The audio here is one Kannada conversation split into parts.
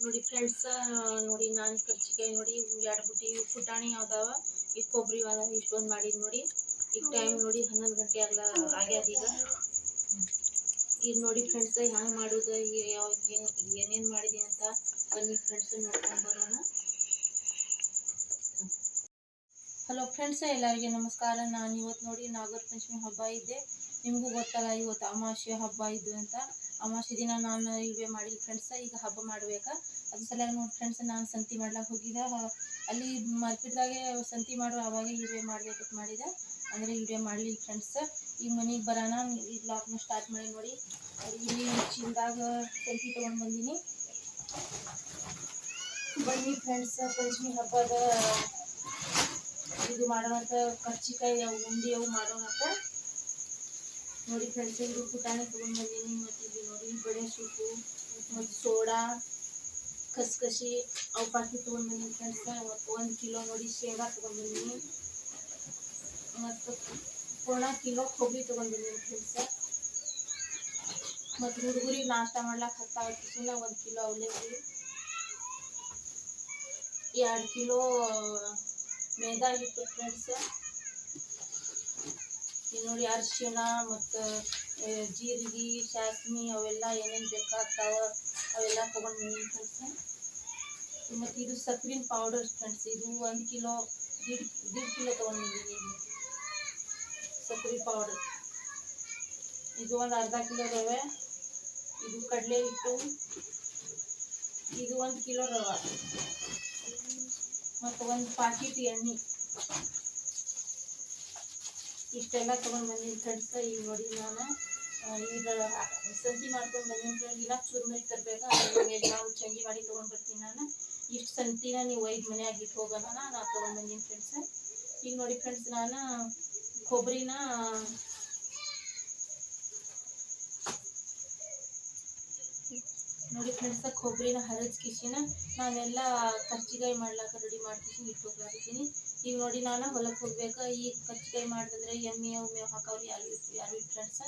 ನೋಡಿ ಫ್ರೆಂಡ್ಸ್ ನೋಡಿ ನಾನು ಕರ್ಚಿಕಾಯಿ ನೋಡಿ ಎರಡು ಬುಟ್ಟಿ ಪುಟಾಣಿ ಅದಾವ ಈಗ ಕೊಬ್ಬರಿ ಅದಾವ ಇಷ್ಟೊಂದು ಮಾಡಿದ್ ನೋಡಿ. ಈಗ ಟೈಮ್ ನೋಡಿ ಹನ್ನೊಂದು ಗಂಟೆ ಎಲ್ಲ ಆಗ್ಯಾದ ಈಗ. ಈಗ ನೋಡಿ ಫ್ರೆಂಡ್ಸ್, ಹೆಂಗೆ ಮಾಡೋದು ಯಾವ ಏನು ಏನೇನು ಮಾಡಿದೀನಿ ಅಂತ ಬನ್ನಿ ಫ್ರೆಂಡ್ಸ್, ನೋಡ್ಕೊಂಡು ಬರೋಣ. ಹಲೋ ಫ್ರೆಂಡ್ಸ್, ಎಲ್ಲರಿಗೆ ನಮಸ್ಕಾರ. ನಾನು ಇವತ್ತು ನೋಡಿ ನಾಗರ ಪಂಚಮಿ ಹಬ್ಬ ಇದೆ. ನಿಮಗೂ ಗೊತ್ತಲ್ಲ, ಇವತ್ತು ಅಮಾವಾಸ್ಯೆ ಹಬ್ಬ ಇದು ಅಂತ. ಅಮಾವಾಸ್ಯೆ ದಿನ ನಾನು ಇವೆ ಮಾಡಿ ಫ್ರೆಂಡ್ಸ ಈಗ ಹಬ್ಬ ಮಾಡ್ಬೇಕಾ. ಅದ್ರ ಸಲುವಾಗಿ ನೋಡಿ ಫ್ರೆಂಡ್ಸ್ ನಾನು ಸಂತಿ ಮಾಡ್ಲಾಕ ಹೋಗಿದ್ದೆ ಅಲ್ಲಿ ಮಾರ್ಕೆಟ್ದಾಗೆ ಸಂತಿ ಮಾಡೋ, ಅವಾಗ ಇವೆ ಮಾಡ್ಬೇಕಂತ ಮಾಡಿದೆ. ಅಂದರೆ ಇವೆ ಮಾಡ್ಲಿ ಫ್ರೆಂಡ್ಸ್ ಈಗ ಮನೆಗೆ ಬರೋಣ ಈ ಬ್ಲಾಗ್ನ ಸ್ಟಾರ್ಟ್ ಮಾಡಿ ನೋಡಿ. ಇಲ್ಲಿ ಚೀಲದಾಗ ಸಂತಿ ತೊಗೊಂಡು ಬಂದೀನಿ. ಬನ್ನಿ ಫ್ರೆಂಡ್ಸ್ ಪಂಚಮಿ ಹಬ್ಬದ ಇದು ಮಾಡೋಣ ಕರ್ಚಿಕಾಯಿ ಅವು, ಉಂಡಿ ಅವು ಮಾಡೋಣಂತ. ನೋಡಿ ಫ್ರೆಂಡ್ಸ್ ಇದು ಪುಟಾಣಿ ತೊಗೊಂಡು ಬಂದೀನಿ. ಮತ್ತು ಇಲ್ಲಿ ನೋಡಿ ಬಡೆ ಸೊಪ್ಪು, ಮತ್ತು ಸೋಡಾ ಕಸ್ಕಸಿ ಅವು ಪಾಕಿ ತೊಗೊಂಡು ಬಂದೀನಿ ಫ್ರೆಂಡ್ಸ್ ಮತ್ತು ಒಂದು ಕಿಲೋ ನೋಡಿ ಶೇಂಗಾ ತೊಗೊಂಡು ಬಂದೀನಿ. ಮತ್ತು ಪೂರ್ಣ ಕಿಲೋ ಕೊಬ್ಬರಿ ತೊಗೊಂಡು ಬಂದೀನಿ ಫ್ರೆಂಡ್ಸ್ ಮತ್ತು ಹುಡುಗರಿಗೆ ನಾಷ್ಟ ಮಾಡ್ಲಾಕ ಹತ್ತಾವತ್ತಿನ ಒಂದು ಕಿಲೋ ಅವಲಕ್ಕಿ ಎರಡು ಕಿಲೋ ಮೈದಾ ಹಿಟ್ಟು ಫ್ರೆಂಡ್ಸ್ ನೋಡಿ ಅರಿಶಿಣ ಮತ್ತು ಜೀರಿಗೆ ಸಾಸ್ಮಿ ಅವೆಲ್ಲ ಏನೇನು ಬೇಕಾಗ್ತಾವ ಅವೆಲ್ಲ ತೊಗೊಂಡು ಫ್ರೆಂಡ್ಸ್ ಮತ್ತು ಇದು ಸಕ್ರಿನ ಪೌಡರ್ ಫ್ರೆಂಡ್ಸ್ ಇದು ಒಂದು ಕಿಲೋ, ದೀಡ್ ದೀಡ್ ಕಿಲೋ ತೊಗೊಂಡು ಬಂದಿದ್ದೀನಿ ಸಕ್ರೆ ಪೌಡರ್ ಇದು ಒಂದು ಅರ್ಧ ಕಿಲೋ ರವೆ, ಇದು ಕಡಲೆ ಹಿಟ್ಟು, ಇದು ಒಂದು ಕಿಲೋ ರವೆ. ಮತ್ತು ಒಂದು ಪಾಕಿಟ್ ಎಣ್ಣೆ. ಇಷ್ಟೆಲ್ಲ ತೊಗೊಂಡು ಬಂದೀನಿ ಫ್ರೆಂಡ್ಸ್ ಈಗ ನೋಡಿ ನಾನು. ಈಗ ಸಂತಿ ಮಾಡ್ಕೊಂಡು ಬಂದಿನಿ ಫ್ರೆಂಡ್ ಇಲ್ಲ, ಚೂರ್ಮರಿ ತರಬೇಕು ನಾವು ಚಂಗಿ ಮಾಡಿ ತೊಗೊಂಡು ಬರ್ತೀನಿ ನಾನು. ಇಷ್ಟು ಸಂತಿನ ನೀವು ಒಯ್ದು ಮನೆಯಾಗಿ ಇಟ್ಟು ಹೋಗೋಣ, ನಾನು ತೊಗೊಂಡು ಬಂದೀನಿ ಫ್ರೆಂಡ್ಸ್ ಈಗ ನೋಡಿ ಫ್ರೆಂಡ್ಸ್ ನಾನು ಕೊಬ್ಬರಿನ ನೋಡಿ ಫ್ರೆಂಡ್ಸ್ ಕೊಬ್ಬರಿನ ಹರಚ್ ಕಿಸಿನ ನಾನೆಲ್ಲ ಕರ್ಚಿಗಾಯಿ ಮಾಡ್ಲಾಕ ರೆಡಿ ಮಾಡ್ತೀನಿ ಇಟ್ಟು ಹೋಗ್ಲಾಕತ್ತೀನಿ ಈಗ ನೋಡಿ ನಾನು ಹೊಲಕ್ಕೆ ಹೋಗ್ಬೇಕು, ಈಗ ಕರ್ಚಿಕಾಯಿ ಮಾಡಿದ್ರೆ ಎಮ್ಮೆ ಅವು ಮೇವು ಹಾಕವ್ರಿ ಯಾರು ಯಾರು ಫ್ರೆಂಡ್ಸ್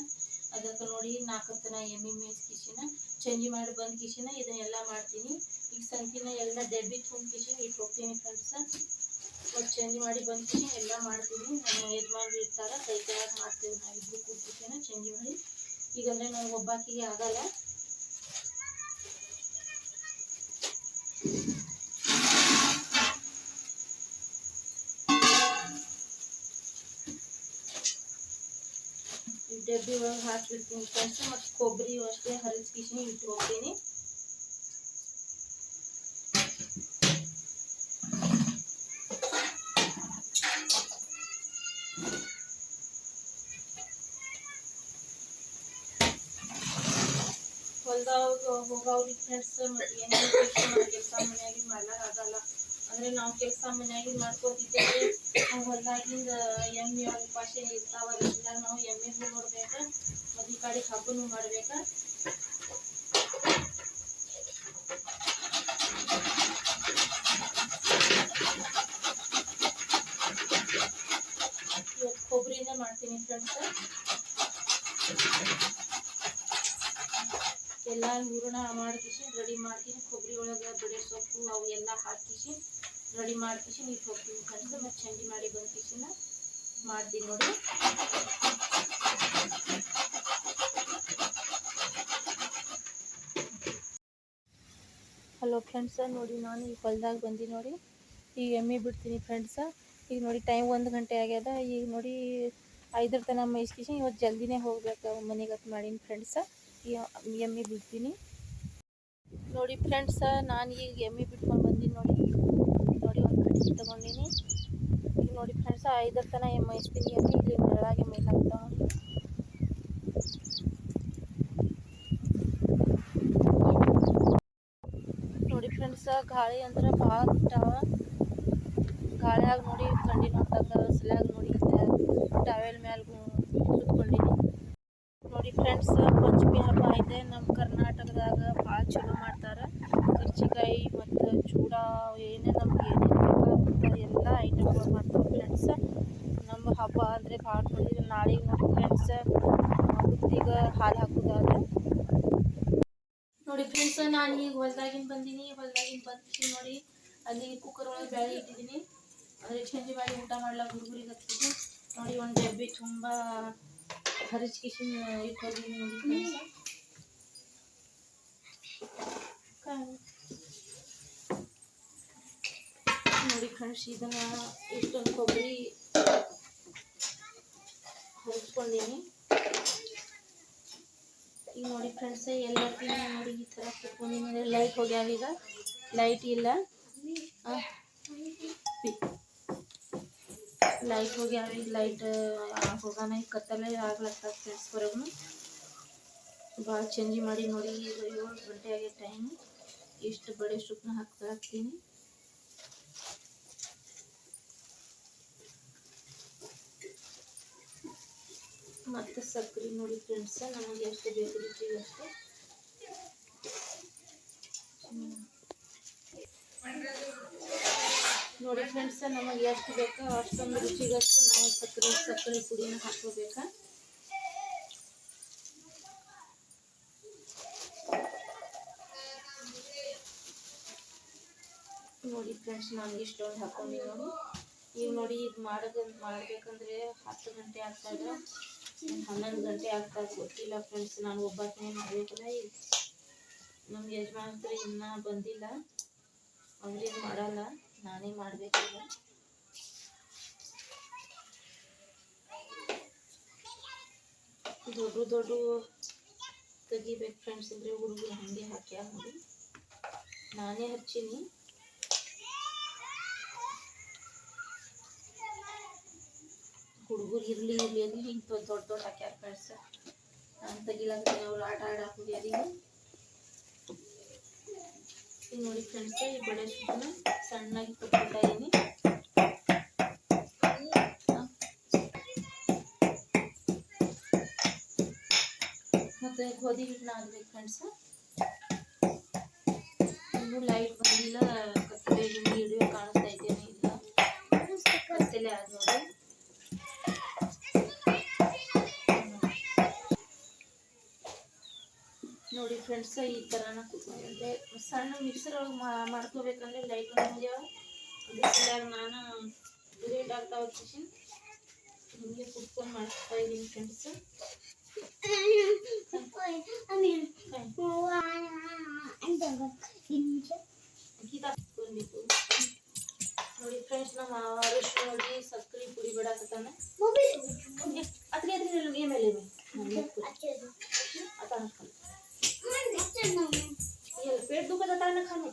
ಅದಕ್ಕೆ ನೋಡಿ ನಾಲ್ಕು ತನ ಎಮ್ಮೆ ಮೇಸ್ ಕಿಸಿನ ಚಂಜಿ ಮಾಡಿ ಬಂದು ಕಿಶಿನ ಇದನ್ನೆಲ್ಲ ಮಾಡ್ತೀನಿ. ಈಗ ಸಂತಿನ ಎಲ್ಲ ಡೆಬ್ಬಿ ತುಂಬ ಕಿಶಿನ ಇಟ್ಟು ಹೋಗ್ತೀನಿ ಫ್ರೆಂಡ್ಸ ಮತ್ತು ಚೇಂಜ್ ಮಾಡಿ ಬಂದು ಕಿಶಿನ ಎಲ್ಲ ಮಾಡ್ತೀನಿ. ನಮ್ಮ ಯಜಮಾನ್ರು ಇರ್ತಾರೆ ಕೈ ಕೈಯಾಗಿ ಮಾಡ್ತೀವಿ ನಾವು ಇಬ್ಬರು ಕೂತ್ಕಿಸಿನ ಚೇಂಜ್ ಮಾಡಿ. ಈಗಂದರೆ ನಾವು ಒಬ್ಬಾಕಿಗೆ ಆಗಲ್ಲ. ಈ ಡಬ್ಬಿ ಒಳಗೆ ಹಾಕಿರ್ತೀನಿ ಫ್ರೆಂಡ್ಸ್ ಮತ್ತು ಕೊಬ್ಬರಿ ಅಷ್ಟೇ ಹರಿಸ್ಕಿಸಿ ಇಟ್ಟು ಹೋಗ್ತೀನಿ ಹೊಲ್ದಾಗ ಹೋಗವ್ರಿ ಫ್ರೆಂಡ್ಸ್ ಮತ್ತು ಏನೇನು ಕೆಲಸ ಮನ್ಯಾಗಿನ ಮಾಡ್ಲಾಕ ಆಗಲ್ಲ ಅಂದರೆ ನಾವು ಕೆಲಸ ಮನ್ಯಾಗಿನ ಮಾಡ್ಕೋತಿದ್ದೇವೆ. ನಾವು ಹೊಲ್ದಾಗಿಂದ ಎಮ್ಮೆ ಉಪಾಸ ಇರ್ತಾವ ಇಲ್ಲ ನಾವು ಎಮ್ಮೆಗೂ ನೋಡ್ಬೇಕ ಈ ಕಡೆ ಹಬ್ಬನೂ ಮಾಡ್ಬೇಕು. ಇವತ್ತು ಕೊಬ್ಬರಿಯಿಂದ ಮಾಡ್ತೀನಿ ಫ್ರೆಂಡ್ಸ್. ಎಲ್ಲ ಹೂರಣ ಮಾಡ್ಕಿಸಿ ರೆಡಿ ಮಾಡ್ತೀನಿ ಕೊಬ್ಬರಿ ಒಳಗೆ ಬಡೆ ಸೊಪ್ಪು ಅವು ಎಲ್ಲ ಹಾಕಿಸಿ ರೆಡಿ ಮಾಡ್ತೀನಿ. ನೀರು ಹೋಗ್ತೀನಿ. ಫ್ರೆಂಡ್ಸ್ ಮತ್ತು ಚಂಡಿ ಮಾಡಿ ಬಂದ್ಕಿಸಿನ ನೋಡಿ. ಹಲೋ ಫ್ರೆಂಡ್ಸ ನೋಡಿ ನಾನು ಈ ಹೊಲ್ದಾಗ ಬಂದು ನೋಡಿ. ಈಗ ಎಮ್ಮೆ ಬಿಡ್ತೀನಿ ಫ್ರೆಂಡ್ಸ ಈಗ ನೋಡಿ ಟೈಮ್ ಒಂದು ಗಂಟೆ ಆಗ್ಯದ. ಈಗ ನೋಡಿ ಐದರ ತನಕ ಮೇಯ್ಸ್ಕಿಸಿ ಇವತ್ತು ಜಲ್ದಿನೇ ಹೋಗ್ಬೇಕು. ಮನೆಗೆ ಹತ್ತು ಮಾಡೀನಿ ಫ್ರೆಂಡ್ಸ ಈ ಎಮ್ಮೆ ಬಿಡ್ತೀನಿ. ನೋಡಿ ಫ್ರೆಂಡ್ಸ ನಾನು ಈಗ ಎಮ್ಮೆ ಬಿಟ್ಕೊಂಡು ಬಂದೀನಿ ನೋಡಿ. ತೊಗೊಂಡಿನಿ. ಈಗ ನೋಡಿ ಫ್ರೆಂಡ್ಸ್ ಐದರ ತನ ಎಮ್ಮೆ ಮೇಯಿಸ್ತೀನಿ ಅಂತ ಇಲ್ಲಿ ನೆರಳಾಗೆ ಮೇಲಾಗ್ತಾವ ನೋಡಿ ಫ್ರೆಂಡ್ಸ ಗಾಳಿ ಅಂದ್ರೆ ಭಾಳ ಬಿಟ್ಟಾವ ಗಾಳಿಯಾಗ ನೋಡಿ ಕಂಡಿ ಹೊತ್ತಾಗ ಸಲ್ಯಾಗ ನೋಡಿ ಟಾವೆಲ್ ಮ್ಯಾಲ ಕುತ್ಕೊಂಡಿನಿ. ನೋಡಿ ಫ್ರೆಂಡ್ಸ್ ಪಂಚಮಿ ಹಬ್ಬ ಐತೆ. ನಮ್ಮ ಕರ್ನಾಟಕದಾಗ ಭಾಳ ಚಲೋ ಮಾಡ್ತಾರೆ. ಕರ್ಚಿಕಾಯಿ ಮತ್ತು ಚೂಡ ಏನೇ ನಮ್ಗೆ ಏನೇನು ಬೇಕಾಗುತ್ತೆ ಎಲ್ಲ ಐಟಮ್ಗಳು ಮಾಡ್ತೀವಿ ಫ್ರೆಂಡ್ಸ್ ನಮ್ಮ ಹಬ್ಬ ಅಂದರೆ ಭಾಳ ನೋಡಿದ್ರೆ ನಾಳೆಗೆ ನೋಡಿ ಫ್ರೆಂಡ್ಸ್ ಬುತ್ತಿಗೆ ಹಾಲು ಹಾಕೋದಾದ್ರೆ. ನೋಡಿ ಫ್ರೆಂಡ್ಸ್ ನಾನು ಈಗ ಹೊಲ್ದಾಗಿನ ಬಂದೀನಿ. ಹೊಲ್ದಾಗಿನ ಬಂದು ನೋಡಿ ಅಲ್ಲಿ ಕುಕ್ಕರ್ ಒಳಗೆ ಬೇಳೆ ಇಟ್ಟಿದ್ದೀನಿ ಅದ್ರಲ್ಲಿ ಚಂಜಿ ಮಾಡಿ ಊಟ ಮಾಡ್ಲಾಕ ಹುಡುಗರಿಗೆ ಹತ್ತಿದ್ದು ನೋಡಿ ಒಂದು ಡಬ್ಬಿ ತುಂಬ ಹರಿಚ್ ಕಿಶನ್ ಇಟ್ಟು ಹೋಗಿದ್ದೀನಿ ನೋಡಿ friends. ಫ್ರೆಂಡ್ಸ್ ಇದನ್ನ ಇಷ್ಟೊಂದು ಕೊಬ್ಬರಿ ಹರಿಸ್ಕೊಂಡೀನಿ. ಈಗ ನೋಡಿ ಫ್ರೆಂಡ್ಸ್ ಎಲ್ಲರ್ಕಿನ್ನ ನೋಡಿ ಈ ಥರ ಕುತ್ಕೊಂಡಿನಿ ಲೈಟ್ ಹೋಗ್ಯಾವ ಈಗ? ಲೈಟ್ ಇಲ್ಲ. ಲೈಟ್ ಹೋಗ್ಯಾವ ಈಗ? ಲೈಟ್ ಹೋಗೋಣ ಈಗ ಕತ್ತಲೆ ಆಗ್ಲತ್ತ ಫ್ರೆಂಡ್ಸ್ ಹೊರಗೂ ಭಾಳ ಚೇಂಜ್ ಮಾಡಿ ನೋಡಿ. ಈಗ ಏಳು ಗಂಟೆ ಆಗಿದೆ ಟೈಮ್ ಇಷ್ಟು ಬಡೆ ಸುಪ್ಪನ ಹಾಕ್ತಾ ಹಾಕ್ತೀನಿ. ಮತ್ತು ಸಕ್ಕರೆ ನೋಡಿ ಫ್ರೆಂಡ್ಸ್ ನಮಗೆ ಎಷ್ಟು ಬೇಕು ರುಚಿ ಅಷ್ಟು. ನೋಡಿ ಫ್ರೆಂಡ್ಸ್ ನಮಗೆ ಎಷ್ಟು ಬೇಕು ಅಷ್ಟೊಂದು ರುಚಿಗಷ್ಟು ನಾವು ಸಕ್ಕರೆ ಸಕ್ಕರೆ ಪುಡಿನ ಹಾಕೋಬೇಕಾ ನೋಡಿ ಫ್ರೆಂಡ್ಸ್ ನಾನು ಇಷ್ಟೊಂದು ಹಾಕೊಂಡಿ ನೋಡಿ. ಈಗ ನೋಡಿ, ಇದು ಮಾಡೋದು ಮಾಡಬೇಕಂದ್ರೆ ಹತ್ತು ಗಂಟೆ ಆಗ್ತದ ಹನ್ನೊಂದು ಗಂಟೆ ಆಗ್ತಾ ಗೊತ್ತಿಲ್ಲ ಫ್ರೆಂಡ್ಸ್ ನಾನು ಒಬ್ಬನೇ ಮಾಡಬೇಕಲ್ಲ ನಮ್ಮ ಯಜಮಾನ್ರು ಇನ್ನೂ ಬಂದಿಲ್ಲ. ಅವ್ರೇನು ಮಾಡಲ್ಲ. ನಾನೇ ಮಾಡಬೇಕಿಲ್ಲ ದೊಡ್ಡ ದೊಡ್ಡ ತೆಗಿಬೇಕು ಫ್ರೆಂಡ್ಸ್ ಅಂದರೆ ಹುಡುಗರು ಹಾಗೆ ಹಾಕ್ಯಾರ ನೋಡಿ. ನಾನೇ ಹಚ್ಚೀನಿ. ಹುಡುಗರು ಇರಲಿ ಇರಲಿ ಇರಲಿ ಇಂಥ ದೊಡ್ಡ ದೊಡ್ಡ ಹಾಕ್ಯಾರ ಫ್ರೆಂಡ್ಸ್ ನಾನು ತೆಗಿಲಾಕ ಅವ್ರು ಆಟ ಆಡಕ್ಕೆ ಹೋಗ್ಯಾರ ಈಗ ಈಗ ನೋಡಿ ಫ್ರೆಂಡ್ಸ್ ಈ ಬಡೆ ಸುತ್ತನ ಸಣ್ಣಾಗಿ ಕೊಟ್ಬಿಟ್ಟ ಇದೀನಿ ಮತ್ತೆ ಗೋಧಿ ಹಿಟ್ಟನ್ನ ಹಾಕ್ಬೇಕು ಫ್ರೆಂಡ್ಸ್ ಇನ್ನೂ ಲೈಟ್ ಬಂದಿಲ್ಲ, ಕತ್ತಲೆ ಹಿಂಗೆ ಹಿಡಿಯೋ ಕಾಣಿಸ್ತಾ ಇದ್ದೇನೆ ಇಲ್ಲ ಕತ್ತಲೆ ಆದ ನೋಡಿ ನೋಡಿ ಫ್ರೆಂಡ್ಸ್ ಈ ಥರನ ಕುತ್ಕೊಂಡಿದ್ದೆ ಸಣ್ಣ ಮಿಕ್ಸರ್ ಒಳಗೆ ಮಾಡ್ಕೋಬೇಕಂದ್ರೆ ಲೈಟ್ ಮುಂಜಾವ ಬಿಸಿಲಾಗ ನಾನು ಬಿರೇಟ್ ಆಗ್ತಾ ಹೋಗ್ತೀನಿ ಹಿಂಗೆ ಕುತ್ಕೊಂಡು ಮಾಡ್ತಾ ಇದ್ದೀನಿ ಫ್ರೆಂಡ್ಸ್ ನೋಡಿ ಫ್ರೆಂಡ್ಸ್ ನಮ್ಮ ಅವರಷ್ಟು ನೋಡಿ ಸಕ್ಕರೆ ಪುಡಿ ಬಿಡಾಕತ್ತಾನೆ ಅದಕ್ಕೆ ಅದ್ರ ಮೇಲೆ ಮೇಲೆ ಅದ ಅನ್ಕೊಂಡು पेट दुखत आता ना खाणे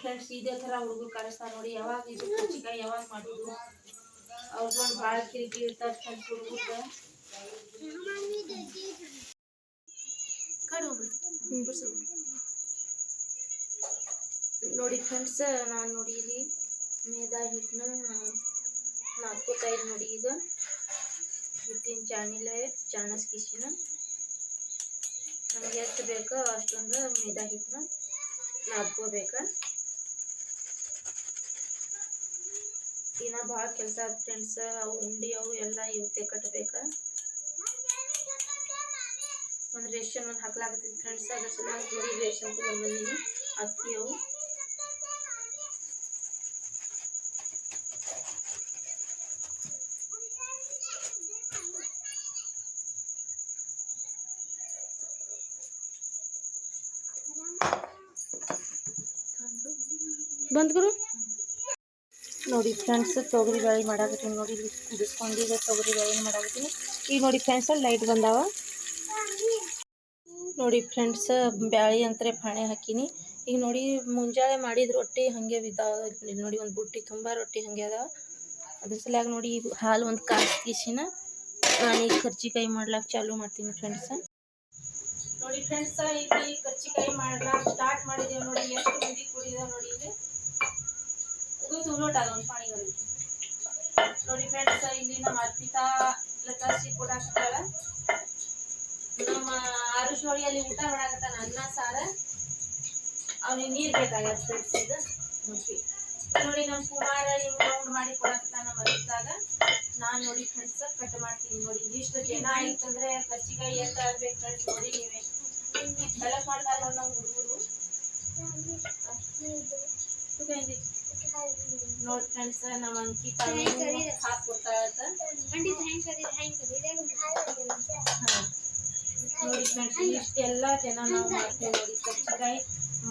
ಫ್ರೆಂಡ್ಸ್ ಇದೇ ಥರ ಹುಡುಗರು ಕಳಿಸ್ತಾರೆ ನೋಡಿ ಯಾವಾಗ ಇದು ಕರ್ಚಿಕಾಯಿ ಯಾವಾಗ ಮಾಡೋದು ಅವ್ರದ್ದು ಭಾಳ ಕಿರಿಕಿರಿ ಇರ್ತಾರೆ ಫ್ರೆಂಡ್ಸ್ ಹುಡುಗರ್ಗೆ ಕಡೆ ಹೋಗ್ರಿ ಬಿಡ್ಸು. ನೋಡಿ ಫ್ರೆಂಡ್ಸ್ ನಾನು ನೋಡಿ ಇಲ್ಲಿ ಮೇದಾ ಹಿಟ್ಟನ್ನ ನಾದ್ಕೋತಾ ಇದ್ದು ನೋಡಿ ಈಗ ಹಿಟ್ಟಿನ ಚಾನಿಲೇ ಚಾಣಸ್ಕಿಸಿನ ನಮಗೆ ಎಷ್ಟು ಬೇಕೋ ಅಷ್ಟೊಂದು ಮೈದಾ ಹಿಟ್ಟನ್ನ ನಾದ್ಕೋಬೇಕು. ಇನ್ನ ಭಾಳ ಕೆಲಸ ಫ್ರೆಂಡ್ಸ್ ಅವು ಉಂಡಿ ಅವು ಎಲ್ಲ ಇವತ್ತೆ ಕಟ್ಟಬೇಕು ಒಂದು ರೇಷನ್ ಒಂದು ಹಾಕ್ಲಾಕತ್ತೀನಿ ಫ್ರೆಂಡ್ಸ್ ಅದ್ರ ಸಲ ಜೋಡಿ ರೇಷನ್ ತೊಗೊಂಡು ಬಂದೀನಿ, ಅಕ್ಕಿ ಅವು. ಬಂದ್ ಗುರು. ನೋಡಿ ಫ್ರೆಂಡ್ಸ್, ತೊಗರಿ ಬೇಳೆ ಮಾಡಾಕತ್ತೀನಿ ನೋಡಿ ಬಿಸ್ಕೊಂಡಿದೆ ಈಗ ತೊಗರಿ ಬೇಳೆ ಮಾಡಾಕತ್ತೀನಿ. ಈಗ ನೋಡಿ ಫ್ರೆಂಡ್ಸ್ ಲೈಟ್ ಬಂದಾವ. ನೋಡಿ ಫ್ರೆಂಡ್ಸ್, ಬ್ಯಾಳಿ ಅಂತಾರೆ ಪಾಣೆ ಹಾಕೀನಿ. ಈಗ ನೋಡಿ ಮುಂಜಾನೆ ಮಾಡಿದ ರೊಟ್ಟಿ ಹಂಗೆ ಬಿದ್ದಾವ ನೋಡಿ ಒಂದು ಬುಟ್ಟಿ ತುಂಬ ರೊಟ್ಟಿ ಹಂಗೆ ಅದಾವ. ಅದ್ರ ಸಲಾಗ ನೋಡಿ ಈಗ ಹಾಲು ಒಂದು ಕಾಸಿನ ಖರ್ಚಿ ಕರ್ಜಿಕಾಯಿ ಮಾಡ್ಲಾಕ್ ಚಾಲು ಮಾಡ್ತೀನಿ ಫ್ರೆಂಡ್ಸ್. ನೋಡಿ ಫ್ರೆಂಡ್ಸ್ ಇಲ್ಲಿ ಕರ್ಜಿಕಾಯಿ ಮಾಡ್ಲಾಕ್ ಸ್ಟಾರ್ಟ್ ಮಾಡಿದ್ದೇವೆ ನೋಡಿ, ಎಷ್ಟು ಮಂದಿ ಕುಡಿದಾವ ನೋಡಿ ಇಲ್ಲಿ. ಇದು ತುಲೋಟ ಒಂದು ಪಾಣಿ ಬರುತ್ತೆ. ನೋಡಿ ಫ್ರೆಂಡ್ಸ್ ಇಲ್ಲಿ ನಮ್ಮ ಅರ್ಪಿತಾ ಲತಾಸಿ ಕೂಡ ಹಾಕ್ತಾಳ ನಮ್ಮ ಆರು ಅಲ್ಲಿ ಊಟ ಮಾಡಾಕತ್ತಾನ ಅನ್ನ, ಸಾರ. ಅವ್ನಿಗೆ ನೀರ್ ಬೇಕಾಗ್ಯದ ಫ್ರೆಂಡ್ಸ್ ಇದು. ನೋಡಿ ನಮ್ಮ ಕುಮಾರ ಹಿಂಗ್ ರೌಂಡ್ ಮಾಡಿ ಕೊಡಾಕತ್ತಾನ ಮರಿತಾಗ ನಾನ್ ನೋಡಿ ಫ್ರೆಂಡ್ಸ್ ಕಟ್ ಮಾಡ್ತೀನಿ ನೋಡಿ. ಇಷ್ಟು ಜನ ಆಯ್ತಂದ್ರೆ ಕರ್ಚಿಕಾಯಿ ಎಷ್ಟು ಆಗ್ಬೇಕು ಫ್ರೆಂಡ್ಸ್ ನೋಡಿ ನೀವೇ ಹೆಲ್ಪ್ ಮಾಡ್ತಾರ ನಮ್ಮ ಹುಡುಗರು? ನೋಡಿ ಫ್ರೆಂಡ್ಸ್ ನಮ್ಮ ಅಂಕಿತ ಹಾಕ್ಕೊಡ್ತಾ ಇರ್ತ ನೋಡಿ ಫ್ರೆಂಡ್ಸ್ ಇಷ್ಟೆಲ್ಲ ಜನ ನಾವು ಮಾಡ್ತೇವೆ ನೋಡಿ. ಕಚ್ಚಿಕಾಯಿ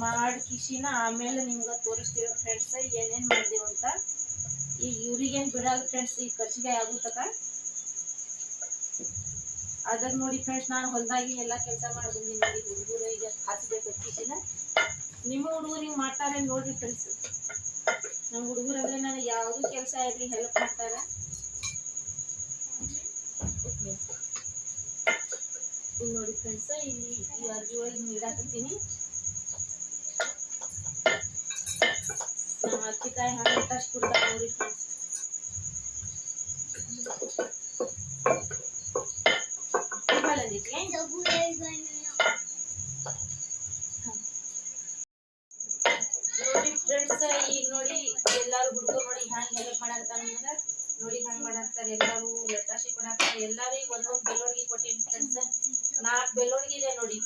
ಮಾಡಿ ಕಿಶಿನ ಆಮೇಲೆ ನಿಮ್ಗೆ ತೋರಿಸ್ತೀವಿ ಫ್ರೆಂಡ್ಸ್ ಏನೇನ್ ಮಾಡ್ದೇವು ಅಂತ. ಈಗ ಇವ್ರಿಗೇನ್ ಬಿಡಲ್ಲ ಫ್ರೆಂಡ್ಸ್ ಈ ಕಚ್ಚಿಕಾಯಿ ಆಗೋ ತಕ. ಅದಾಗ ನೋಡಿ ಫ್ರೆಂಡ್ಸ್ ನಾನು ಹೊಲ್ದಾಗಿ ಎಲ್ಲ ಕೆಲಸ ಮಾಡಿ ಬಂದೀನಿ ನೋಡಿ. ಹುಡುಗರು ಈಗ ಹಚ್ಬೇಕು ಕಿಶಿನ ನಿಮ್ಮ ಹುಡುಗರಿಗೆ ಮಾಡ್ತಾರೆ ನೋಡ್ರಿ ಫ್ರೆಂಡ್ಸ್ ನಮ್ಮ ಹುಡುಗರು ಅಂದ್ರೆ ನನಗೆ ಯಾವುದು ಕೆಲಸ ಇರಲಿ ಹೆಲ್ಪ್ ಮಾಡ್ತಾರೆ? ನೋಡಿ ಫ್ರೆಂಡ್ಸ್ ಇಲ್ಲಿ ಈ ಅರ್ಜಿ ಒಳಗೆ ನೀಡಾಕತ್ತೀನಿ ನಮ್ಮ ಅಕ್ಕಿ ತಾಯಿ ಹಣ್ಣು ಟಚ್ ಕೊಡ್ತಾರೆ ನೋಡಿ ಫ್ರೆಂಡ್ಸ್ ನೋಡಿ ಫ್ರೆಂಡ್ಸ್ ಈಗ ನೋಡಿ ಎಲ್ಲಾರು ಹುಡುಗರು ನೋಡಿ ಹ್ಯಾಂಗ್ ಹೆಲ್ಪ್ ಮಾಡಾಕ್ತಾರ ನನಗ ನೋಡಿ ಎಲ್ಲರೂ ಎಲ್ಲಾರು ಲಟ್ಟಾಸಿ ಎಲ್ಲರಿಗೂ ಒಂದೊಂದು ಬೆಳ್ಳುಳ್ಗಿ ಕೊಟ್ಟಿನಿ ಫ್ರೆಂಡ್ಸ್ ನಾಲ್ಕು ಬೆಳ್ಳುಳ್ಳಿ ಇದೆ ನೋಡಿ.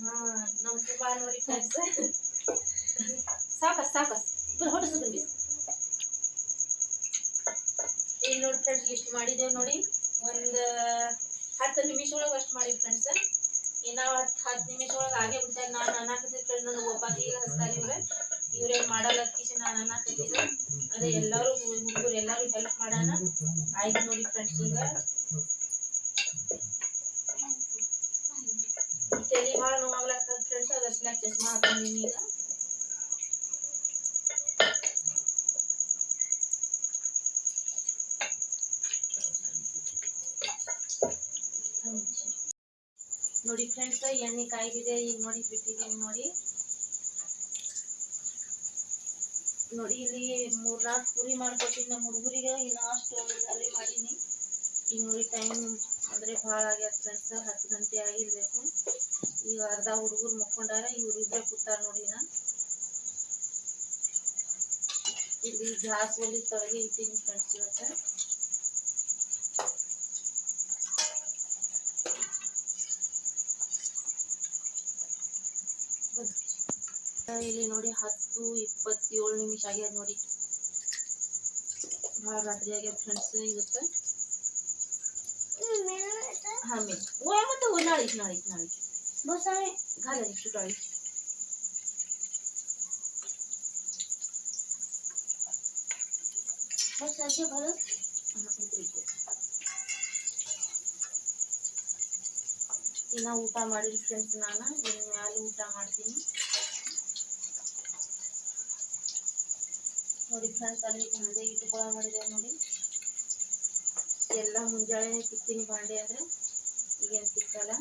ಹಾ ನಮ್ ಕುಬಾ ನೋಡಿ ಫ್ರೆಂಡ್ಸ್ ಸಾಕ ಸಾಕ ಸುದ್ದಿ ಈಗ ನೋಡಿ ಫ್ರೆಂಡ್ಸ್ ಇಷ್ಟು ಮಾಡಿದ್ದೇವೆ ನೋಡಿ. ಒಂದು ಹತ್ತು ನಿಮಿಷ ಒಳಗೆ ಅಷ್ಟು ಮಾಡಿವಿ ಫ್ರೆಂಡ್ಸ್ ಇನ್ನ ಹತ್ತು ಹತ್ತು ನಿಮಿಷ ಒಳಗೆ ಆಗೇ ಬಿಡ್ತಾರೆ ನಾನು ಅನ್ನಕತ್ತಿದ್ದೆ ಫ್ರೆಂಡ್ ನನಗೆ ಒಬ್ಬಾಕಿಗೆ ಹಚ್ತಾರೆ ಇವ್ರೆ ಇವ್ರೇನ್ ಮಾಡಲ್ಲ ನಾನು ಕಟ್ಟಿದ್ರು ಅದೇ ಎಲ್ಲರೂ ಹುಡುಗರು ಎಲ್ಲರೂ ಹೆಲ್ಪ್ ಮಾಡೋಣ. ಆಯ್ತು ನೋಡಿ ಫ್ರೆಂಡ್ಸ್ ಈಗ. ತಲೆ ಭಾಳ ನೋವಾಗ್ಲಾಗ್ತದ ಫ್ರೆಂಡ್ಸ್ ಅದರ್ಸ್ಲಾಕ ಚಶ್ಮಾ ಹಾಕೊಂಡಿನಿ ಈಗ. ನೋಡಿ ಫ್ರೆಂಡ್ಸ್ ಎಣ್ಣೆ ಕಾಯ್ದಿದೆ, ಈಗ ನೋಡಿ ಬಿಟ್ಟಿದ್ದೀನಿ ನೋಡಿ. ನೋಡಿ, ಇಲ್ಲಿ ಮೂರ್ನಾಲ್ಕು ಪೂರಿ ಮಾಡ್ಕೊತೀನಿ ನಮ್ಮ ಹುಡುಗರಿಗೆ ಇನ್ನು ಅಷ್ಟು ಅಲ್ಲಿ ಮಾಡೀನಿ. ಈಗ ನೋಡಿ ಟೈಮ್ ಅಂದ್ರೆ ಭಾಳ ಆಗ್ಯದ ಫ್ರೆಂಡ್ಸ್ ಹತ್ತು ಗಂಟೆ ಆಗಿರ್ಬೇಕು. ಈಗ ಅರ್ಧ ಹುಡುಗರು ಮುಕ್ಕೊಂಡಾರ, ಇವ್ರು ಇಬ್ಬರೇ ಕೂತಾರ ನೋಡಿ ನಾ. ಇಲ್ಲಿ ಗ್ಯಾಸ್ ಒಲಿ ತೊಳಗೆ ಇಟ್ಟೀನಿ ಫ್ರೆಂಡ್ಸ್ ಇವತ್ತು. ಇಲ್ಲಿ ನೋಡಿ ಹತ್ತು ಇಪ್ಪತ್ತೇಳು ನಿಮಿಷ ಆಗ್ಯದ ನೋಡಿ ಭಾಳ ರಾತ್ರಿ ಆಗ್ಯದ ಫ್ರೆಂಡ್ಸ್ ಇವತ್ತು ಬಸ್ ಊಟ ಮಾಡಿ ಫ್ರೆಂಡ್ಸ್ ನಾನು ಊಟ ಮಾಡ್ತೀನಿ ನೋಡಿ ಫ್ರೆಂಡ್ಸ್ ಅಲ್ಲಿ ಭಾಂಡೆ ಇಟ್ಕೊಳ ಮಾಡಿದೆ ನೋಡಿ. ಎಲ್ಲ ಮುಂಜಾನೆ ತಿಕ್ತೀನಿ ಬಾಂಡೆ ಅಂದ್ರೆ ಈಗೇನು ತಿಕ್ಕಲ್ಲ